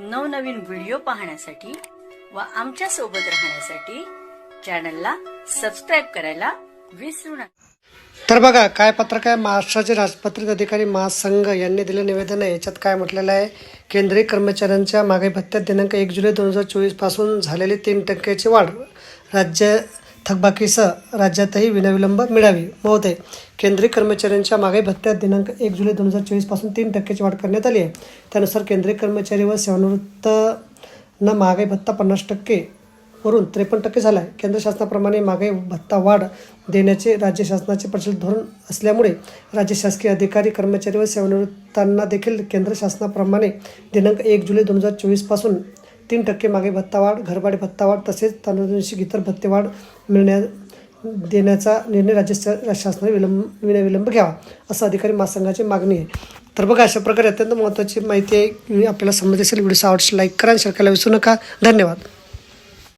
नवनवीन व्हिडिओ पाहण्यासाठी व आमच्यासोबत राहण्यासाठी चॅनलला सबस्क्राईब करायला विसरू नका. तर बघा काय पत्रक आहे? महाराष्ट्राचे राजपत्रित अधिकारी महासंघ यांनी दिलं निवेदन आहे. याच्यात काय म्हटलेलं आहे? केंद्रीय कर्मचाऱ्यांच्या मागे भत्त्यात दिनांक एक जुलै दोन हजार चोवीसपासून झालेली तीन टक्क्याची वाढ. राज्य थकबाकीसह राज्यातही विनाविलंब मिळावी. महोदय केंद्रीय कर्मचाऱ्यांच्या मागे भत्त्यात दिनांक एक जुलै दोन हजार चोवीसपासून तीन टक्क्याची वाढ करण्यात आली आहे. त्यानुसार केंद्रीय कर्मचारी व सेवानिवृत्त न महागाई भत्ता पन्नास टक्के वरून त्रेपन्न टक्के झाला आहे. केंद्र शासनाप्रमाणे मागे भत्ता वाढ देण्याचे राज्य शासनाचे प्रचलित धोरण असल्यामुळे राज्य शासकीय अधिकारी कर्मचारी व सेवानिवृत्तांना देखील केंद्र शासनाप्रमाणे दिनांक एक जुलै दोन हजार चोवीसपासून तीन टक्के मागे भत्ता वाढ घरभाडे भत्ता वाढ तसेच तनुवंशिक इतर भत्ते वाढ मिळण्या देण्याचा निर्णय राज्य शासनाने विलंब विनाविलंब घ्यावा असं अधिकारी महासंघाची मागणी आहे. तर बघा अशा प्रकारे अत्यंत महत्त्वाची माहिती आहे. आपल्याला समजली असेल व्हिडिओ आवडशी लाईक करा शेअर करायला विसरू नका. धन्यवाद.